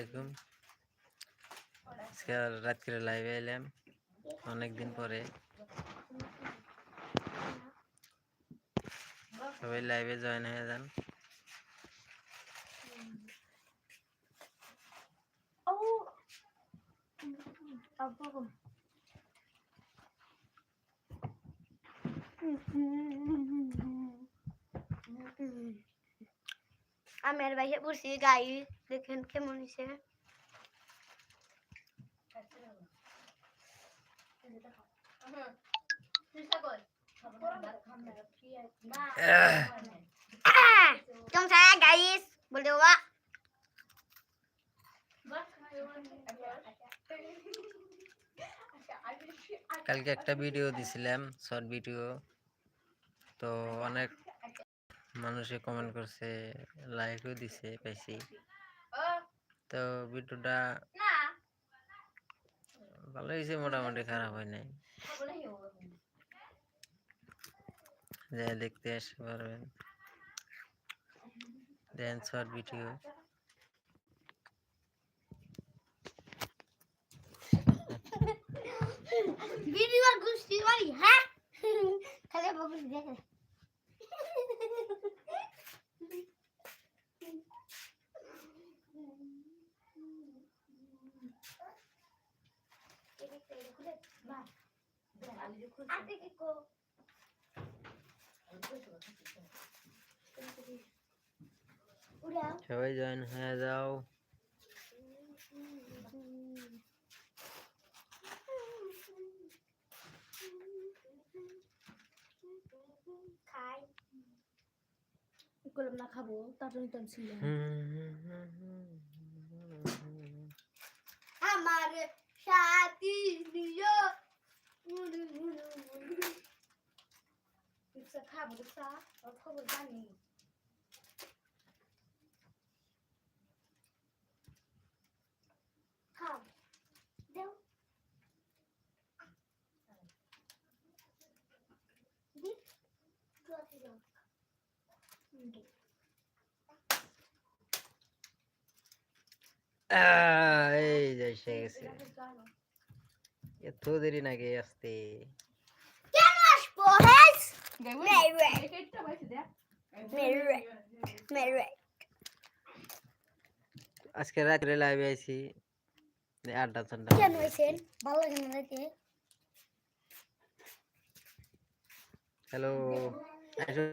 আলাইকুম। আজকে রাত্রে লাইভে এলাম। অনেক দিন পরে। সবাই লাইভে জয়েন হয়ে যান। Oh. Apa? আমের বাইরে বসি গাই দেখেন কেমন হয়েছে Trong xe guys, boleh wa? কালকে একটা ভিডিও দিছিলাম শর্ট ভিডিও তো অনেক মানুষে কমেন্ট করছে লাইকও দিছে পাইছি তো ভিডিওটা ভালো হয়েছে মোটামুটি খারাপ হয় নাই যা দেখতে আসতে পারবেন দেন short video bagus sih kali, hah? Kalian bagus deh. সবাই জয়েন হয়ে যাও। খাই না খাব। তার জন্য ছিল আমার সাথী দিও রিক্সা খাব রিক্সা ওর খবর জানি খাও দেও দি দাও আহ, এই যে এসে গেছে এত দেরি নাকি আসতে কেন আসব মেরে মেরে মেরে আজকে রাত্রে লাইভে আইছি আড্ডা ঠান্ডা কেন হয়েছেন ভালো লাগে না দেখে হ্যালো আসো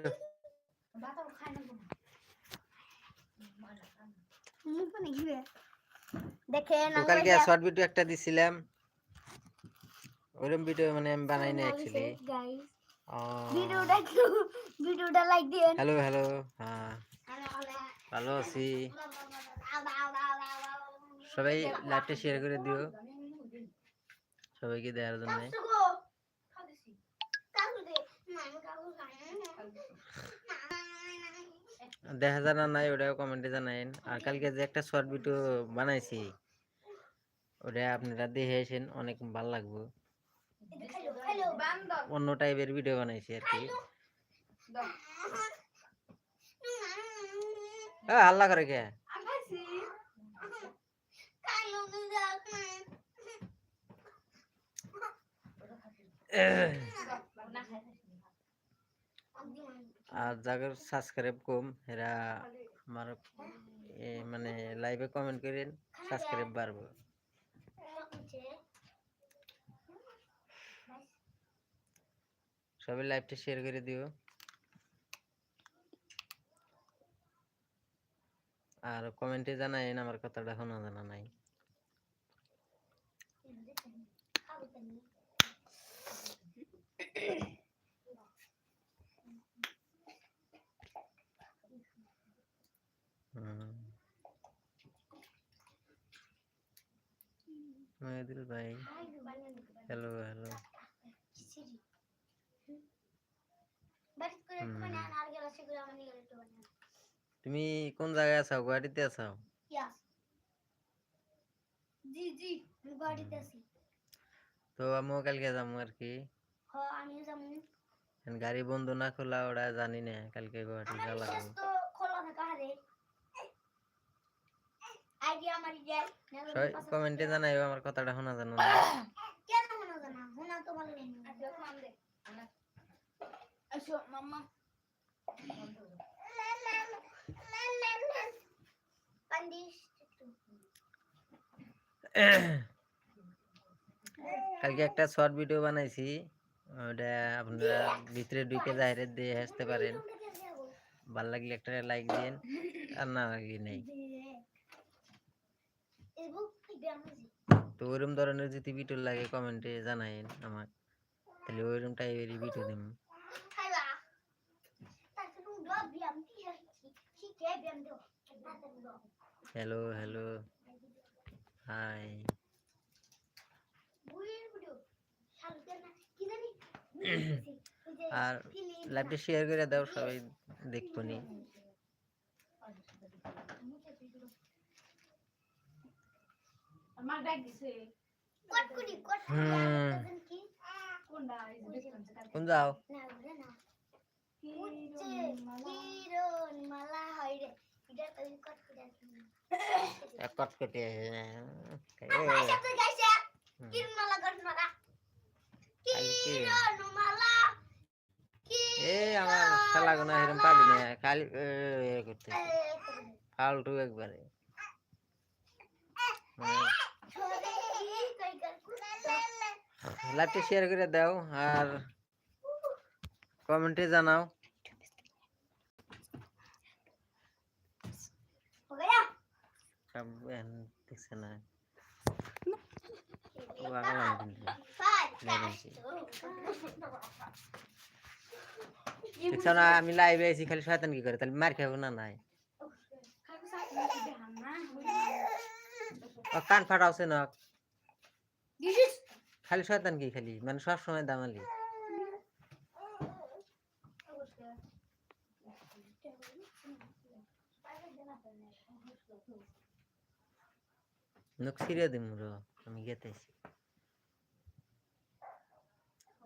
দেখেন কালকে শর্ট ভিডিও একটা দিছিলাম। ওরকম ভিডিও মানে আমি বানাই না অ্যাকচুয়ালি ভিডিওটা একটু ভিডিওটা লাইক দিন হ্যালো হ্যালো হ্যাঁ। ভালো আছি। সবাই লাইভটা শেয়ার করে দিও। সবাইকে দেওয়ার জন্য। দেখা জানা নাই ওটাও কমেন্টে জানাইন। আর কালকে যে একটা শর্ট ভিডিও বানাইছি ওটা আপনারা দেখে আসেন অনেক ভালো লাগবে। অন্য টাইপের ভিডিও বানাইছি আর কি। হাল্লা করে কে? আর যাদের সাবস্ক্রাইব কম এরা আমার মানে লাইভে কমেন্ট করেন সাবস্ক্রাইব বাড়বো। সবাই লাইভটা শেয়ার করে দিও আর কমেন্টে জানাইন আমার কথাটা শোনা জানা নাই। মহিদুল ভাই হ্যালো হ্যালো তুমি কোন জায়গায় আছো গুয়াহাটিতে আছো জি জি আমি গাড়িতে আছি তো আমিও কালকে যাব আর কি হ আমিও যেমন এখন গাড়ি বন্ধ না খোলা ওরা জানি না কালকে গুয়াহাটি যাওয়া লাগবে তো খোলা থাকা হারে আইডিয়া আমার মারি যায় সবাই কমেন্টে জানাইও আমার কথাটা শোনা জানো না কেন মনে জানা শোনা তো ভালো লাগে আসো মাম্মা পান্ডিস কালকে একটা শর্ট ভিডিও বানাইছি, ওটা আপনারা ভিতরে ঢুকে বাইরে দিয়ে আসতে পারেন। ভালো লাগলে একটা লাইক দিন আর না লাগলে নেই। তো ওইরকম ধরনের যদি ভিডিও লাগে কমেন্টে জানাইন আমার তাহলে ওইরকম টাইপেরই ভিডিও দিম। হ্যালো হ্যালো হাই আর লাইভটা শেয়ার করে দাও সবাই দেখব নি। কোন ব্যাগ দিছে হুম কোনটা এই যে দেখতাম যে কালকে কোন যাও কি মালা হয় রে এটা তুমি কট করে এক কট কেটে আমার সাথে গাইছে কিরণ মালা গঠন মালা কিরণ মালা এ আমার শালা গোনা এরকম পাবি না খালি করতে ফালতু একবারে লাইভটা শেয়ার করে দাও আর কমেন্টে জানাও সব এখন না। ও আগালাম কিন্তু। দেখছ না আমি লাইভে আছি খালি শয়তান কি করে? তাহলে মার খাব না নাই? কান ফাটাওছে না খালি শয়তান কি খালি? মানে সব সময় দামালি। নুক ছিঁড়ে দিম রো আমি গেতেছি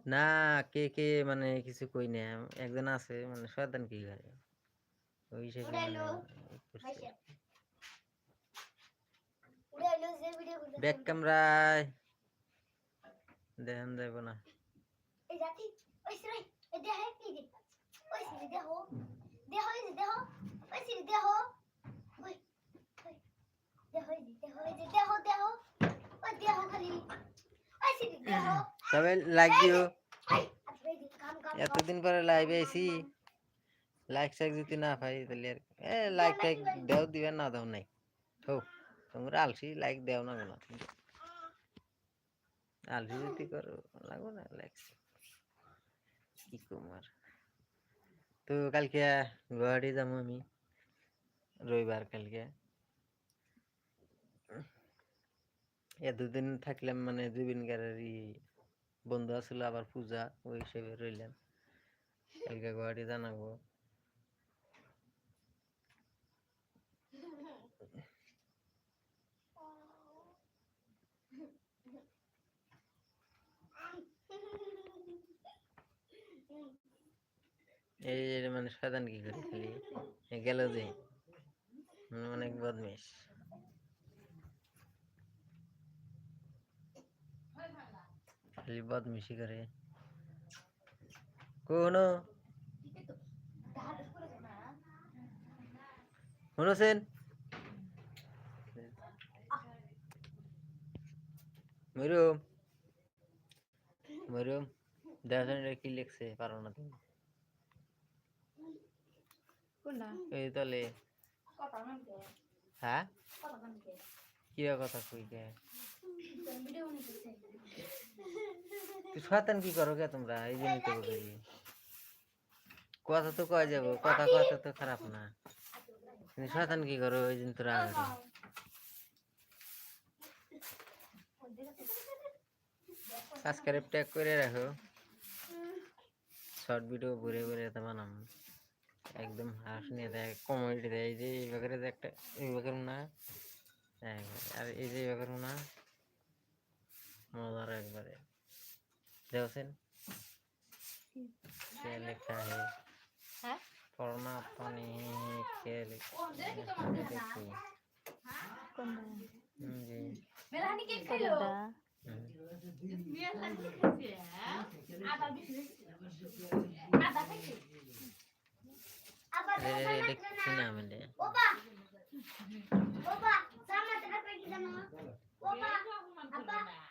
না কে কে মানে কিছু কই না একজন আছে মানে শয়তান কি করে ওই মানে। ভিডিও ব্যাক ক্যামেরায় দেখান যাইব না এই জাতি ওই সবাই লাইক দিও ওই আচ্ছা এই যে কাম কাম এতদিন পরে লাইভে আইছি লাইক সাইক যদি না পাই তাহলে আর এ লাইক টাইক দেও দিবে না দাও নাই তো তোমরা আলসি লাইক দেও না কোনো আলসি যদি করো লাগবো না লাইক কি কুমার তো কালকে গুয়াহাটি যাব আমি রবিবার কালকে এ দুদিন থাকলাম মানে জুবিন গারেরই বন্ধু আসলে আবার পূজা ওই হিসেবে রইলাম। কালকে গুয়াহাটি জানাব। এই মানে শয়তান কি করে খালি? গেল যে। মানে অনেক বদমেশ খালি বদমেশি করে। কোনো? শুনেছেন মরুম মরুম দেখেন এটা কি লিখছে? পারো না তুমি। এই নামতে হ্যাঁ? কি কথা কই কে শয়তান কি করো কে তোমরা? এই জন্যই তো করি কথা তো কয় যাব, কথা কথা তো খারাপ না। কিন্তু শয়তান কি করো ওই জন্য তোরা? আগে সাবস্ক্রাইব ট্যাগ করে রাখো। শর্ট ভিডিও ঘুরে ঘুরে তো বানাম। একদম হাস নিয়ে দেয় কমেডি দেয় এই যে এইভাবে একটা এইভাবে না আর এই যে এইভাবে না মজার একবারে দেখছেন क्या लिखा है हाँ? पढ़ना पानी क्या लिखा ओ, देखी तो मत देखना। देखिए কোনটা হুম, জি মেলাহানি কেক খাইলো হুম। মেলাহানি কেক খাইছে হ্যাঁ আদা বেশি আদা খাইছে আবার এ, এটা কি নাম এটা ওবা ওবা sama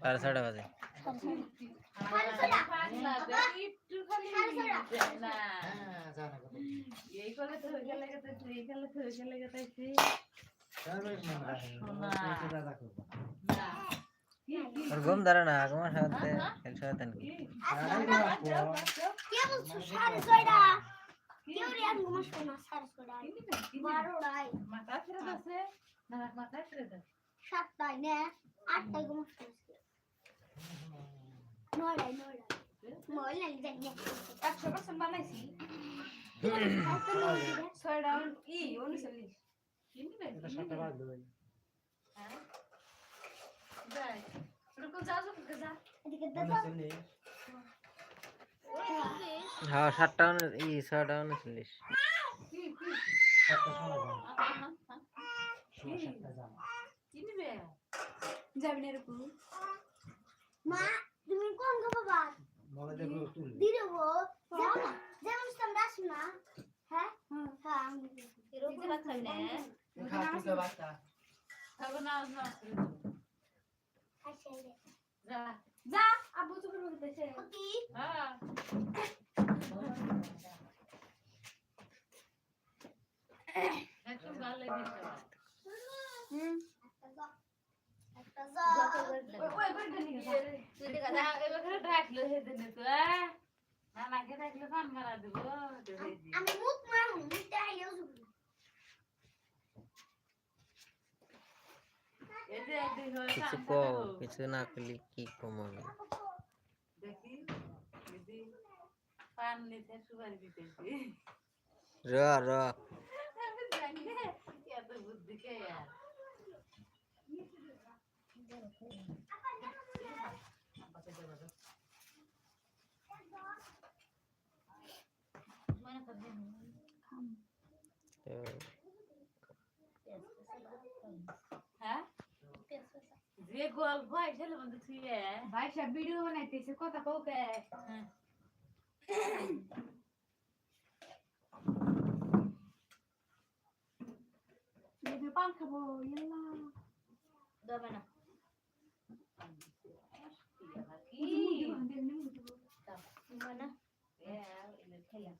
সাড়ে ছটা বাজে। হয়ে হয়ে ওর ঘুম ধরে না ঘুমার সাথে খেল সাথে কি dia mau susah sudah dia udah ngomong sama sudah baru dah মাথা ফেরত আছে? না মাথা আছে। সাতটায় না আটটায় ঘুম নয়টায় নয়টায় নয়টায় জানি একশো পার্সেন্ট বানাইছি ছয় ডাউন ই উনচল্লিশ কিনবে যাই ওরকম যা যা যা এদিকে দেখো হ্যাঁ মা তুমি কোন গো বাবা হ্যাঁ। হ্যাঁ? আমি এরকম খাবি না খাব না না। আচ্ছা যা যা আব্বু বলতেছে হ্যাঁ। একদম ভালো হুম। আমি মুখ মারু মুখটা হয়ে কিছু কও কিছু না করলে কি কম র র আমি এত বুদ্ধি কে যে গল্প আইছিল বন্ধু তুই ভাই সব ভিডিও বানাইতেছে কথা এই পান খাব দেবে না কি মানে খেলা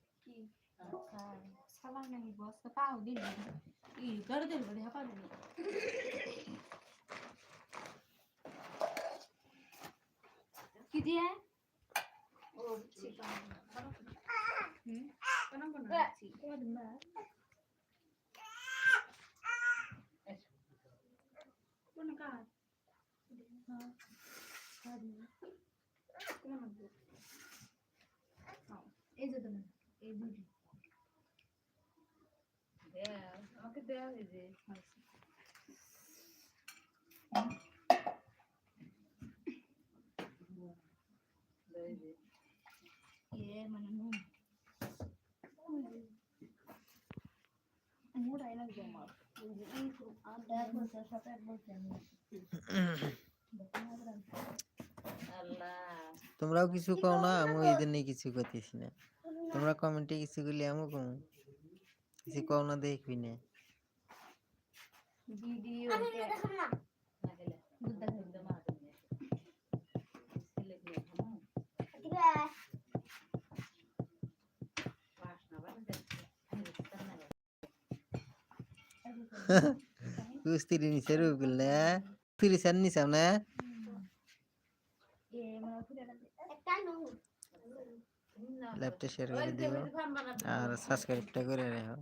কি দিয়ে ও চিকন হুম কোন কোন রাখছি। কোন মা কোন কাজ এই যে তুমি এই দুটি আমাকে দেওয়া হয়েছে এ মানে নুন মুড়াই লাগবে আমার এই যে এই পুরো আদা বলতে সাথে বলতে আমি আল্লাহ তোমরাও কিছু কও না আমি এই জন্যই কিছু করতেছি না তোমরা কমেন্টে কিছু করলে আমি কম কিছু কও না দেখবি না ভিডিও আমি এটা দেখো না না গেলে দুধ দেখো মা তুমি ছেলে দিয়ে খামো এদিকে পাস না বাড়ি দেখছি কুস্তির নিচে রুগুল না তিরিশ আর নিচাম না এ মানে ফুলে লাগে একটা নুন ল্যাপটপ শেয়ার করে দিও আর সাবস্ক্রাইবটা করে রেখো।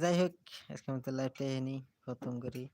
যাই হোক আজকে মতো লাইভটা এনে খতম করি।